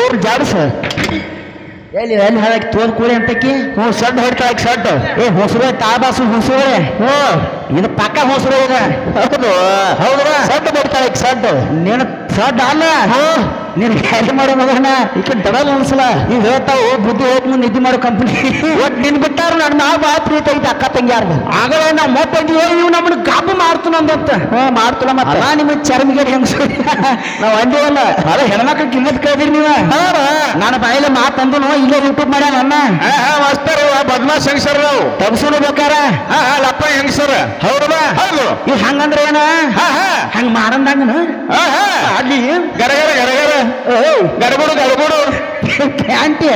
ಊರ್ ಜಾಡಿಸ. ಎಲ್ಲಿ ಎಲ್ಲಿ ಹೇಳಕ್ಕೆ ತೋಲ್ ಕೂಡಿ ಅಂತಕಿ? ಹ್ಞೂ ಸಡ್ಡು ಹೊಡ್ತಾಳಕ್ಕೆ ಸಡ್ಡು ಏ ಹೊಸರು ತಾಬಾಸು ಹೊಸರೇ. ಹ್ಞೂ. ಇದು ಪಕ್ಕ ಹೊಸರು ಇದೆ ಹೌದು. ಹೌದ್ರ ಸಡ್ಡು ಹೊಡ್ತಾಳಕ್ಕೆ ಸಡ್ಡು ನೀನು ಸಡ್ಡು ಅಲ್ಲ. ನೀನು ಕ್ಯಾರಿ ಮಾಡೋ ಮಗನ. ಈಕೆ ದಡಲ್ ಅನ್ಸಲ ನೀವು ಹೇಳ್ತಾವು ಬುದ್ಧಿ ಹೋಗಿ ಮುಂದೆ ನಿದ್ದೆ ಮಾಡೋ ಕಂಪ್ನಿ ಒಟ್ಟು ನಿನ್ ಬಿಟ್ಟಾರ ನನ್ನ ನಾವು ಬಾ ಪ್ರೀತಿ ಐತೆ ಅಕ್ಕ ತಂಗಿಯಾರ್ದು ಆಗಲೇ ನಾವು ಮೊತ್ತಂದಿ ನೀವು ನಮ್ಮನ್ನ ಗಾಬು ಮಾಡ್ತಾನಂದಂತ ಹ್ಞೂ ಮಾಡ್ತಾನ ಮತ್ತೆ. ನಿಮ್ಮ ಚರ್ಮಿಗೆ ಹೆಂಗ್ಸ. ನಾವು ಅಂದೇವಲ್ಲ ಅದ ಹೆಣ್ಮಕ್ಳು ಕಿಮ್ಮತ್ ಕೇಳಿದ್ರಿ ನೀವ. ನಾನು ಬಾಯಲ್ಲಿ ಮಾತಂದನು ಇಲ್ಲೇ ಯೂಟ್ಯೂಬ್ ಮಾಡ್ಯಾನ ಅನ್ನ ಮಾಸ್ತರ್ ಬದ್ಮಾಶ್ ಹೆಂಗ್ಸರ್ ನಾವು? ತಗಸುನು ಬೇಕಾರ? ಲಪ್ಪ ಹೆಂಗ್ಸರ್? ಹೌದಾ ಹೌದು. ಇವ್ ಹಂಗಂದ್ರ ಏನ? ಹಂಗ ಹಾ ಅಲ್ಲಿ ಗರಗರ ಗರಗರ. ಗಡಬಡು ಗಡಬಡು. ಪ್ಯಾಂಟಿ?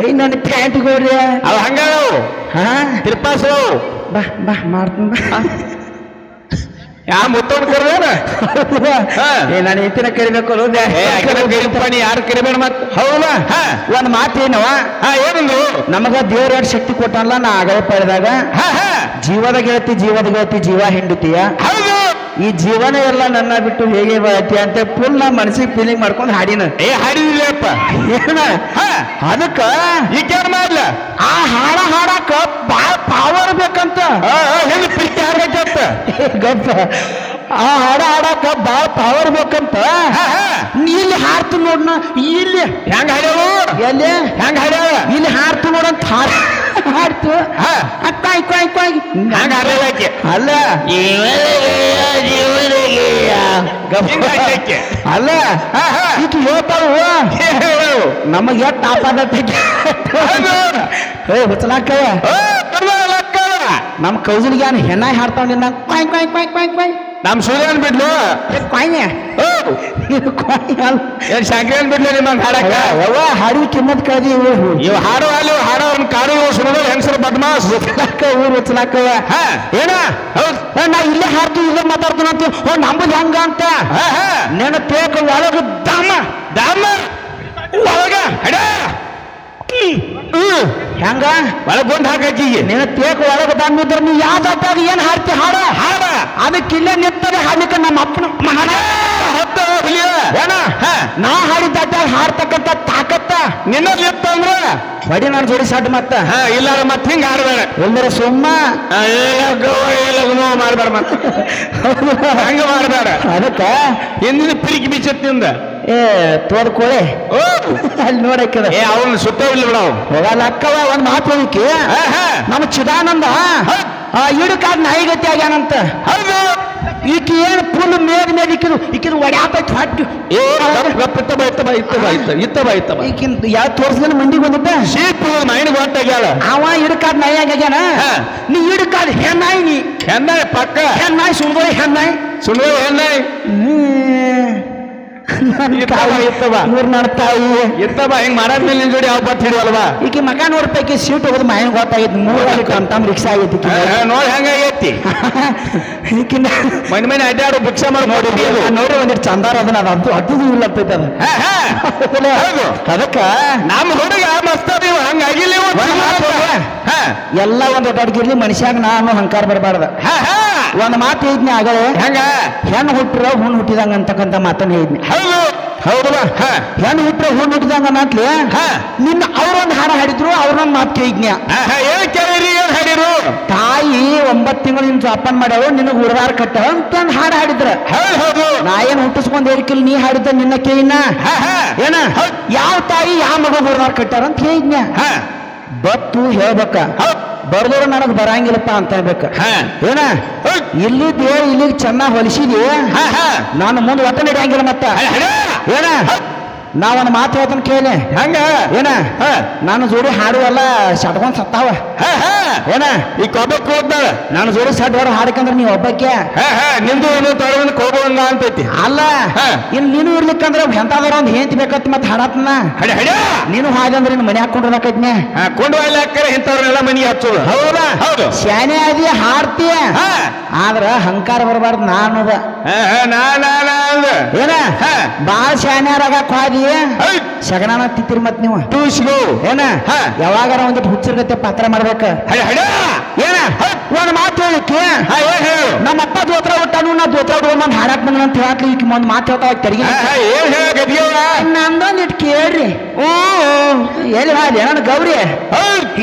ಐ ನನ್ನ ಪ್ಯಾಂಟ್ ಗೋಡ್ರಿ ಅವ್ ಹಂಗ ತಿರ್ಪಾಸ್ ಬಾ ಬಾ ಮಾಡ್ತೀನಿ ಬಾ. ಯಾ ಮುತ್ತೊಂಡ್ ಕರ್ದೇನ ನಾನು ಎತ್ತಿನ ಕರಿಬೇಕು ಗರಿಪಣಿ ಯಾರು ಕರಿಬೇಡ ಮತ್? ಹೌದಾ? ಹಾ. ಒಂದ್ ಮಾತೇನವ ಹಾ ಏನಂದು? ನಮಗ ದೇವ್ರ ಎರಡು ಶಕ್ತಿ ಕೊಟ್ಟಲ್ಲ ನಾ ಆಗಲೇ ಪಡೆದಾಗ ಹಾ ಹಾ. ಜೀವದ ಗೆಳತಿ ಜೀವದ ಗೆಳತಿ ಜೀವ ಹಿಂಡುತ್ತೀಯ ಹೌದು. ಈ ಜೀವನ ಎಲ್ಲ ನನ್ನ ಬಿಟ್ಟು ಹೇಗೆ ಬರತಿ ಅಂತ ಫುಲ್ ನಾ ಮನಸ್ಸಿಗೆ ಫೀಲಿಂಗ್ ಮಾಡ್ಕೊಂಡು ಹಾಡಿನ. ಏ ಹಾಡಿದಿಲ್ಲಪ್ಪ ಏನ? ಹಾ. ಅದಕ್ಕ? ಈಗೇನ್ ಮಾಡ್ಲ? ಆ ಹಾಡ ಹಾಡಾಕ ಬಾಳ ಪಾವರ್ ಬೇಕಂತ. ಹೇಳಿ ಪ್ರೀತಿ ಹಾಡಬೇಕಂತ? ಗಪ್ಪ. ಆ ಹಾಡ ಹಾಡಾಕ ಬಾಳ ಪಾವರ್ ಬೇಕಂತ. ಇಲ್ಲಿ ಹಾಡ್ತು ನೋಡ್ನ ಇಲ್ಲಿ. ಹೆಂಗ್ ಹಾಡ್ಯಾವ? ಎಲ್ಲಿ? ಹೆಂಗ್ ಹಾಡ್ಯಾವ? ಇಲ್ಲಿ ಹಾಡ್ತು ನೋಡಂತ ಹಾಡ್ ಹಾಡ್ತು. ಕಾಯ್ ಕಾಯ್ ಕಾಯ್ ಹಾಡ್ಯಾಕೆ ಅಲ್ಲ. ಅಲ್ಲ. ಇದು ಹೇಳ್ತಾವು ಹೇಳು. ನಮಗೆ ಎಷ್ಟು ಆಪಾದತೆ ಹೌದು. ಏ ಹುಚ್ಚಲಾಕವ ನಮ್ಮ ಕೌಜಲಿಗೆ ಏನು ಹೆಣ್ಣಾಯಿ ಹಾಡ್ತಾವ ನಿನ್ನ ಕಾಯ್ ಕಾಯ್ ಕಾಯ್ ಕಾಯ್ ಕ್ವಾಯ್. ನಮ್ ಸೂರ್ಯನ್ ಬಿಡ್ಲು ಕ್ವಾಯ್ನೆ ಏನ್ ಶಂಕರನ್ ಬಿಡ್ಲು ನಿಮ್ಮ ಹಾಡಕ ಯವ್ವ ಹಾಡಿ ಕಿಮ್ಮತ್ ಕಳ್ದಿ ಇವು ಇವ್ ಹಾಡು ಅಲ್ಲಿ ಹಾಡೋ ಅವ್ನ ಕಾಡು ಇವ್ ಸುಮ್ಮನೆ ಹೆಂಗಸರು ಬದ್ಮಾಸ್? ಊರು ಹುಚ್ಚಲಾಕವ ಹಾ ಏನ? ಹೌದ್ ನಾ ಇಲ್ಲೇ ಹಾಡ್ತೀವಿ ಇಲ್ಲೇ ಮಾತಾಡ್ತೀನಿ ಅಂತ ಓ ನಂಬುದು ಹೆಂಗ ಅಂತ? ನೆನಪೇಕ ಒಳಗ ದಾಮ. ದಾಮ? ಒಳಗ ಹಡ ಹ್ಮ್. ಹೆಂಗ? ಒಳಗ್ ಬಂದ್ ಹಾಕೀಗೆ ನಿನ್ನ ತೇಕ್ ಒಳಗ ಬಂದಿದ್ರ ನೀ ಯಾವ್ದಾಗ ಏನ್ ಹಾಡ್ತಿ? ಹಾಡ. ಹಾಡ. ಅದಕ್ಕೆ ಇಲ್ಲೇ ನಿಂತದೆ ಹಾಡ್ಲಿಕ್ಕೆ ನಮ್ಮ ಅಪ್ಪನ ಮಹಾನ ಹತ್ತ ನಾ ಹಾಡಿದ್ದಾಟ ಹಾಡ್ತಕ್ಕಂತ ತಾಕತ್ತ ನಿನ್ನಲ್ಲಿ ಇತ್ತ ಅಂದ್ರೆ? ಬಡಿ ನಾನು ಜೋಡಿ ಸಾಟ್ ಮತ್ತ. ಹಾ ಇಲ್ಲಾರ ಮತ್ ಹಿಂಗ ಆಡ್ಬೇಡ. ಎಲ್ಲರ ಸುಮ್ಮ. ಮಾಡ್ಬೇಡ ಮತ್ತ. ಹಂಗ ಮಾಡ್ಬೇಡ. ಅದಕ್ಕ? ಹಿಂದಿನ ಪಿರಿಕಿ ಬಿಚ್ಚತ್ತಿಂದ ಏ ತೋದ್ ಕೋಳೆ. ಅಲ್ಲಿ ನೋಡಕ್ಕೆ ಏ ಅವನ್ ಇಲ್ಲ ಬಿಡ ಹೋಗಲ್ಲ ಅಕ್ಕವ ಒಂದ್ ಮಾತು ಹೇಳಿಕೆ ನಮ್ಮ ಚಿದಾನಂದ ಆ ಇಡಕಾದ ನಾಯಿಗತಿ ಆಗ್ಯಾನಂತ. ಹೌದು. ಈಕಿ ಏನು ಫುಲ್ ಮೇಗ್ ಮೇದ್ ಇಕ್ಕಿದು ಈಕಿನ ಒಡ್ಯಾತೈತಿ ಹೊಟ್ಟು. ಏ ಇತ್ತ ಬಾ ಇತ್ತ ಬಾ ಇತ್ತ ಬಾ ಇತ್ತ ಇತ್ತ ಬಾ ಇತ್ತ ಬಾ. ಈಕಿನ್ ಯಾವ ತೋರ್ಸ್ದೇನ ಮಂಡಿಗೆ ಬಂದಿದ್ದ? ಶೀಪ್ ಮೈಂಡ್ ಗೊತ್ತಾಗ್ಯಾಳ ಅವ ಹಿಡ್ಕಾದ ನಾಯಿಯಾಗ ಆಗ್ಯಾನ. ನೀ ಹಿಡ್ಕಾದ ಹೆಣ್ಣಾಯಿ ನೀ. ಹೆಣ್ಣಾಯಿ ಪಕ್ಕ. ಹೆಣ್ಣಾಯಿ ಸುಂದರಿ ಹೆಣ್ಣಾಯಿ. ಸುಳ್ಳು ಹೆಣ್ಣಾಯಿ. ಬಾ. ಇವ್ರ ನನ್ನ ತಾಯಿ. ಇತ್ತ ಬಾ ಹಿಂಗ್ ಮಾಡಾದ್ಮೇಲೆ ನಿನ್ ಜೋಡಿ ಯಾವ ಬಟ್ ಹಿಡಿವಲ್ವಾ ಈಕಿ ಮಗ ನೋಡ್ತೈಕಿ ಸೀಟ್ ಹೋಗೋದು ಮಾಯನ್ ಗೊತ್ತಾಗಿತ್ತು ಮೂರಲ್ಲಿ ಟಮ್ ರಿಕ್ಷಾ ಆಗೈತಿ ನೋಡಿ ಹೆಂಗಾಗೈತಿ ಈಕಿನ ಮನೆ ಮನೆ ಅಡ್ಡಾಡು ಭಿಕ್ಷೆ ಮಾಡಿ ನೋಡಿ ನೋಡಿ ಒಂದಿಟ್ಟು ಚಂದಾರ ಅದನ್ನ ಅದು ಅದು ಅದು ಇಲ್ಲ ಆಗ್ತೈತೆ ಅದು. ಅದಕ್ಕ ನಮ್ಮ ಹುಡುಗ ಮಸ್ತ ಹಂಗಾಗಿಲ್ಲ ಇವ. ಮಾತು ಎಲ್ಲ ಒಂದು ಅಡ್ಗಿರ್ಲಿ ಮನುಷ್ಯಾಗ ನಾನು ಹಂಕಾರ ಬರಬಾರ್ದ. ಒಂದ್ ಮಾತು ಹೇಳಿದ್ನಿ ಆಗಲೇ? ಹೆಂಗ? ಹೆಣ್ಣು ಹುಟ್ಟಿರೋ ಹುಣ್ಣು ಹುಟ್ಟಿದಂಗ ಅಂತಕ್ಕಂಥ ಮಾತನ್ನ ಹೇಳಿದ್ನಿ ಹೌದು. ಹೌದಲ್ಲ ಹಾ. ಹೆಣ್ಣು ಹುಟ್ಟರೆ ಹೂ ಹುಟ್ಟಿದಂಗ ನಾಟ್ಲಿ ಹಾ. ನಿನ್ನ ಅವ್ರೊಂದು ಹಾಡ ಹಾಡಿದ್ರು ಅವ್ರೊಂದು ಮಾತು ಏನ್ ಕೇಳಿರಿ ಏನ್ ಹಾಡಿರು? ತಾಯಿ ಒಂಬತ್ತು ತಿಂಗಳು ನಿನ್ ಜೋಪಾನ ಮಾಡ್ಯಾವ ನಿನಗೆ ಉಡದಾರ ಕಟ್ಟ ಅಂತ ಒಂದು ಹಾಡು ಹಾಡಿದ್ರ. ಹೌದು ಹೌದು. ನಾ ಏನ್ ಹುಟ್ಟಿಸ್ಕೊಂಡ್ ಹೇಳಿಕಿಲ್ ನೀ ಹಾಡಿದ್ದ ನಿನ್ನ ಕೇಳಿನ? ಹಾ ಹಾ. ಏನ? ಹೌದ್. ಯಾವ ತಾಯಿ ಯಾವ ಮಗ ಉಡದಾರ ಕಟ್ಟಾರ ಅಂತ ಹಾ. ಬತ್ತು ಹೇಳ್ಬೇಕ. ಹೌದ್. ಬರ್ದವ್ರು ನನಗೆ ಬರಂಗಿಲ್ಲಪ್ಪ ಅಂತ ಹೇಳ್ಬೇಕು. ಹಾ. ಏನ. ಇಲ್ಲಿ ದೇವ್ ಇಲ್ಲಿಗೆ ಚೆನ್ನಾಗಿ ಹೊಲಿಸಿದಿ ಹಾ ಹಾ. ನಾನು ಮುಂದೆ ಒತ್ತ ನಡೆಯಂಗಿಲ್ಲ ಮತ್ತ. ಏನ? ನಾ ಒಂದು ಮಾತು ಹೇಳ್ತಾನೆ ಕೇಳಿ. ಹಂಗ? ಏನ? ನಾನು ಜೋಡಿ ಹಾಡುವಲ್ಲ ಸಟ್ಕೊಂಡ್ ಸತ್ತಾವ. ಏನ? ಈ ಕೊಬ್ಬಕ್ಕೆ ಹೋದ್ನಾಳ ನಾನು ಜೋಡಿ ಸಟ್ ಹೊರ ನೀ ನೀವು ಒಬ್ಬಕ್ಕೆ? ನಿಂದು ಏನು ಕೋಬಂಗ ಅಂತೈತಿ. ಅಲ್ಲ. ಇನ್ ನೀನು ಇರ್ಲಿಕ್ಕಂದ್ರೆ ಎಂತಾದ್ರ ಒಂದು ಹೆಂತಿ ಬೇಕತ್ ಮತ್ ಹಾಡತ್ನ? ಹಡ ಹಡ. ನೀನು ಹಾಗಂದ್ರೆ ನಿನ್ ಮನೆ ಹಾಕೊಂಡು ಹಾ ಕೊಂಡು ಹಾಕ್ತಾರೆ ಇಂಥವ್ರನ್ನೆಲ್ಲ ಮನೆಗೆ ಹಚ್ಚೋದು. ಹೌದಾ? ಹೌದು. ಶಾನೆ ಆದಿ ಹಾಡ್ತೀಯ ಆದ್ರ ಹಂಕಾರ ಬರಬಾರ್ದು ನಾನು ನಾ ನಾ. ನಾ ಏನ? ಹಾ. ಬಾಳ ಶಾನ್ಯಾರಾಗ ಕ್ವಾದಿ ಶಗನಾನ ತಿತ್ತಿರಿ ಮತ್ ನೀವು. ಟೂಸ್ಗೋ ಏನ. ಯಾವಾಗಾರ ಒಂದಿಟ್ಟು ಹುಚ್ಚರ್ಗತ್ತೆ ಪಾತ್ರ ಮಾಡ್ಬೇಕ? ಏನ? ಒಂದ್ ಮಾತು ಹೇಳು. ನಮ್ಮ ಅಪ್ಪ ದೋತ್ರ ಹುಟ್ಟಾನು ನಾ ದೋತ್ರ ಹುಡುಗ ಹಾಡಕ್ ಬಂದ ಅಂತ ಹೇಳಕ್ ಈಗ ಒಂದ್ ಮಾತು ಹೇಳ್ತಾವ ತೆರಿಗೆ. ನಂದೊಂದ್ ಇಟ್ ಕೇಳ್ರಿ. ಎಲ್ಲಿ ಹಾದಿ ನನ್ನ ಗೌರಿ.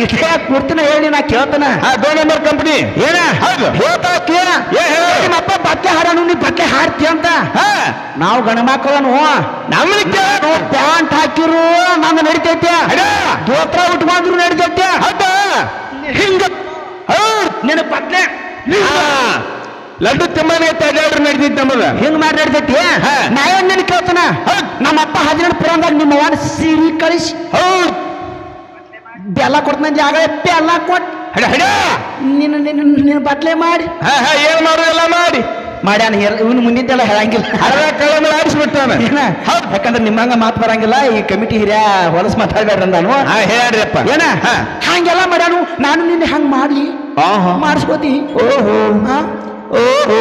ಇಷ್ಟೇ ಕೂರ್ತಿನ ಹೇಳಿ ನಾ ಕೇಳ್ತಾನ. ದೋ ನಂಬರ್ ಕಂಪನಿ. ಏನ? ಹೌದು. ಹೇಳ್ತಾವ ಕೇಳ ಏನ್ ಹೇಳು? ನಿಮ್ಮ ಅಪ್ಪ ಬಕ್ಕೆ ಹಾಡನು ನೀ ಬಕ್ಕೆ ಹಾಡ್ತಿ ಅಂತ? ಹಾ. ನಾವು ಗಣ ಮಕ್ಕಳನು ನಮ್ಗೆ ಪ್ಯಾಂಟ್ ಹಾಕಿರು ನಂದು ನಡಿತೈತೆ. ದೋತ್ರ ಉಟ್ಕೊಂಡ್ರು ನಡಿತೈತೆ. ಹಿಂಗ. ನಿನ್ನ ಹಾ ಲಡ್ಡು ತಿಮ್ಮನೆ ತಡ್ಯಾಡ್ರು ನಡೆದಿದ್ದ ನಮಗ. ಹಿಂಗ್ ಮಾಡಿ ನಾನು. ನಾ ಏನ್ ನಿನ್ ಕೇಳ್ತಾನ? ನಮ್ಮ ಅಪ್ಪ ಹದಿನೆಂಟು ಪುರಂದಾಗ ನಿಮ್ಮ ಅವ್ವನ ಸಿರಿ ಕಳಿಸಿ. ಹೌದ್. ಬೆಲ್ಲ ಕೊಡ್ತಾನ ಜಾಗ ಬೆಲ್ಲ ಕೊಟ್. ನಿನ್ನ ನಿನ್ನ ನಿನ್ನ ಬಟ್ಲೆ ಮಾಡಿ. ಏನ್ ಮಾಡು ಎಲ್ಲ ಮಾಡಿ. ಮಾಡ್ಯಾನ ಇವನು ಮುಂದಿದ್ದೆಲ್ಲ ಹೇಳಂಗಿಲ್ಲ. ಕಳಮ ಆಡಿಸ್ಬಿಟ್ಟಾನ. ಯಾಕಂದ್ರೆ ನಿಮ್ಮಂಗ ಮಾತು ಬರಂಗಿಲ್ಲ ಈ ಕಮಿಟಿ ಹಿರಿಯ ಹೊಲಸ್ ಮಾತಾಡ್ಬೇಡ್ರಿ ನಾನು ಹೇಳ್ರಿಪ್ಪ ಏನ? ಹಾ. ಹಂಗೆಲ್ಲ ಮಾಡ್ಯಾನು ನಾನು ನಿನ್ನ ಹಂಗ್ ಮಾಡ್ಲಿ. ಮಾಡಿಸ್ಕೋತಿ. ಓಹೋ. ಓಹೋ.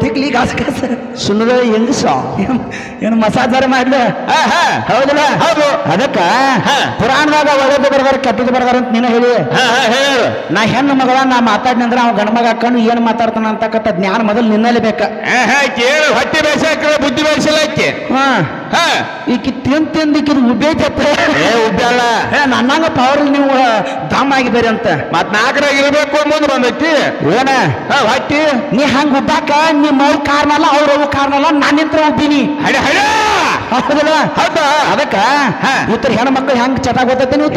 ತಿಕ್ಲಿ ಗಾಸ ಗಾಸ. ಸುಣ್ಣದ ಹೆಂಗ ಸಾ ಏನು ಮಸಾಜಾರ ಮಾಡ್ಲ ಹಾ ಹಾ. ಹೌದಲ್ಲ? ಹೌದು. ಅದಕ್ಕ ಹಾ. ಪುರಾಣದಾಗ ಒಳ್ಳೇದು ಬರ್ದಾರ ಕೆಟ್ಟದ್ದು ಬರ್ದಾರ ಅಂತ ನೀನು ಹೇಳಿ. ಹಾ ಹಾ ನಾ ಹೆಣ್ಣು ಮಗಳ ನಾ ಮಾತಾಡ್ನಿ ಅಂದ್ರೆ ಅವ ಗಂಡ ಮಗ ಹಾಕೊಂಡು ಏನು ಮಾತಾಡ್ತಾನ ಅಂತಕ್ಕಂಥ ಜ್ಞಾನ ಮೊದಲು ನಿನ್ನಲ್ಲಿ ಬೇಕ. ಹಾ ಹಾ ಕೇಳು. ಹೊಟ್ಟೆ ಬೇಸಾಕ ಬುದ್ಧಿ ಬೇಯಿಸಲಾಕೆ ಹಾ ಹಾ. ಈಕಿ ತಿಂದ್ ತಿಂದು ಈಕಿದ್ ಉಬ್ಬಲ್ಲ ಏ ನನ್ನಂಗ ಪವರ್ ನೀವು ದಮ್ ಆಗಿದ್ದೀರಿ ಅಂತ. ಮತ್ ನಾಲ್ಕರಾಗ ಇರ್ಬೇಕು ಮುಂದೆ ಬಂದೈತಿ. ಏನ? ಹಟ್ಟಿ. ನೀ ಹಂಗ ಉಬ್ಬಾಕ ನಿಮ್ಮ ಮೌ ಕಾರಣಲ್ಲ ಅವ್ರ ಅವು ಕಾರಣಲ್ಲ ನಾನಿಂತ್ರ ಉಬ್ಬೀನಿ. ಹಡೆ ಹಡೆ. ಹೌದಲ್ಲ? ಹೌದಾ? ಅದಕ್ಕ ಹೆಣ್ಣು ಮಕ್ಳು ಹೆಂಗ್ ಚಟ ಗೊತ್ತೈತೆ ನೀವು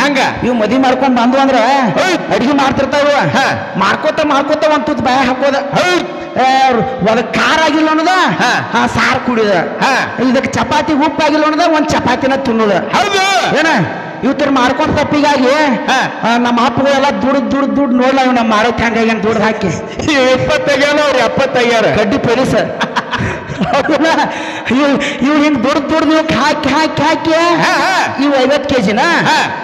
ಹೆಂಗ? ಇವ್ ಮದಿ ಮಾಡ್ಕೊಂಡ್ ಬಂದು ಅಂದ್ರ ಹೌದ್. ಅಡಿಗೆ ಮಾಡ್ತಿರ್ತಾವ. ಹಾ. ಮಾಡ್ಕೋತ ಮಾಡ್ಕೋತ ಒಂದ್ ತುತ್ತು ಬಾಯ ಹಾಕೋದ ಹೌದ್. ಏ, ಒಂದ್ ಖಾರ ಆಗಿಲ್ಲ ಅನ್ನೋದ? ಸಾರು ಕುಡಿದ. ಹಾ. ಇದಕ್ಕೆ ಚಪಾತಿ ಉಪ್ಪು ಆಗಿಲ್ಲ ಅನ್ನೋದ ಒಂದು ಚಪಾತಿನ ತಿನ್ನೋದ. ಹೌದು. ಏನ? ಇವತ್ತರ ಮಾಡ್ಕೊಂಡ್ ತಪ್ಪಿಗಾಗಿ ನಮ್ಮ ಅಪ್ಪಗಳೆಲ್ಲ ದುಡ್ಡು ದುಡ್ಡು ದುಡ್ಡು ನೋಡ್ಲ ಇವ್ ನಮ್ಮ ಹಂಗಾಗಿ ಅಂತ ದುಡ್ಡು ಹಾಕಿ. ಇಪ್ಪತ್ತೈದು ಅವ್ರು ಗಡ್ಡಿ ಕಡ್ಡಿ ಪೊಲೀಸ್ ಹೌದಲ್ಲ? ಇವ್ ಇವ್ ಹಿಂಗ್ ದುಡ್ಡು ದುಡ್ದು ಇವಕ್ಕೆ ಹಾಕಿ ಹಾಕಿ ಹಾಕಿ. ಇವ್ ಐವತ್ ಕೆಜಿನ.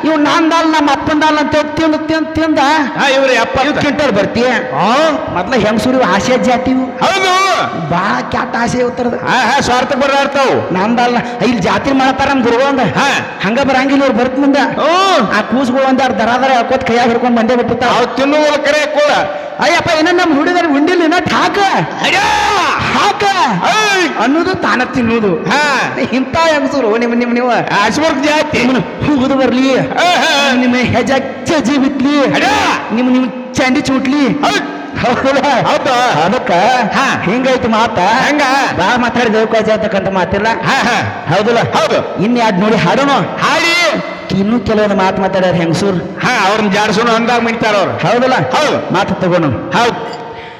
ಇವ್ ದಾಲ್ ನಮ್ಮ ಅಪ್ಪಂದಲ್ ಅಂತ ತಿಂದು ತಿಂದು ತಿಂದ? ಇವ್ರು ಕಿಂಟರ್ ಎಪ್ಪತ್ತ ಕ್ವಿಂಟಲ್ ಬರ್ತೀಯ? ಮೊದ್ಲ ಸುರಿ ಆಸೆ ಜಾತಿ. ಹೌದು. ಬಾಳ ಕ್ಯಾಟ್ ಆಸೆ ಉತ್ತರದ ಹಾ ಹಾ ಸ್ವಾರ್ಥಕ್ಕೆ ಬರ್ಲಾಡ್ತಾವು ನಂದಲ್ಲ ಇಲ್ಲಿ ಜಾತಿ ಮಾಡತಾರ ನಮ್ ದುರ್ಗೊಂದ ಹಾ. ಹಂಗ ಬರಂಗಿಲ್ಲ ಇವ್ರು ಬರ್ತ ಮುಂದ. ಆ ಕೂಸ್ಗಳು ಒಂದ್ ದರ ದರ ಹಾಕೋತ್ ಕೈಯಾಗ ಹಿಡ್ಕೊಂಡ್ ಬಂದೇ ಬಿಟ್ಟಿರ್ತಾವ ಅವ್ ತಿನ್ನುವ ಕರೆ ಕೂಡ ಅಯ್ಯಪ್ಪ ಏನ ನಮ್ ಹುಡುಗರು ಇನ್ನಟ್ ಹಾಕ ಹಡ ಹಾಕ ಅನ್ನೋದು ತಾನ ತಿನ್ನೋದು. ಹಾ. ಇಂಥ ಹೆಂಗಸರು ನಿಮ್ ನಿಮ್ ನೀವು. ಅಶ್ವರ್ಕ್ ಜಾತಿ. ಹೋಗುದು ಬರ್ಲಿ. ಹಾ, ಹಾ. ನಿಮ್ಮ ಹೆಜ್ಜೆ ಜೀವಿತ್ಲಿ. ನಿಮ್ ನಿಮ್ ಚಂಡಿ ಚೂಟ್ಲಿ. ಹೌದ್. ಅದಕ್ಕ. ಹಿಂಗೈತಿ ಮಾತ. ಹಂಗ? ಬಾ ಮಾತಾಡಿದ ಅಂತಕ್ಕಂಥ ಮಾತಿಲ್ಲ. ಹಾ ಹಾ. ಹೌದಲ್ಲ? ಹೌದು. ಇನ್ ಯಾಡ್ ನೋಡಿ. ಹಾಡೋಣ ಹಾಡಿ. ಇನ್ನೂ ಕೆಲವೊಂದು ಮಾತು ಮಾತಾಡ್ಯಾರ ಹೆಂಗಸೂರ್? ಹಾ ಅವ್ರನ್ನ ಜಾಡ್ಸೋಣ ಅಂದಾಗ ಮಿಂತಾರ ಅವ್ರು. ಹೌದಲ್ಲ? ಹೌದು. ಮಾತು ತಗೋಣ. ಹೌದು.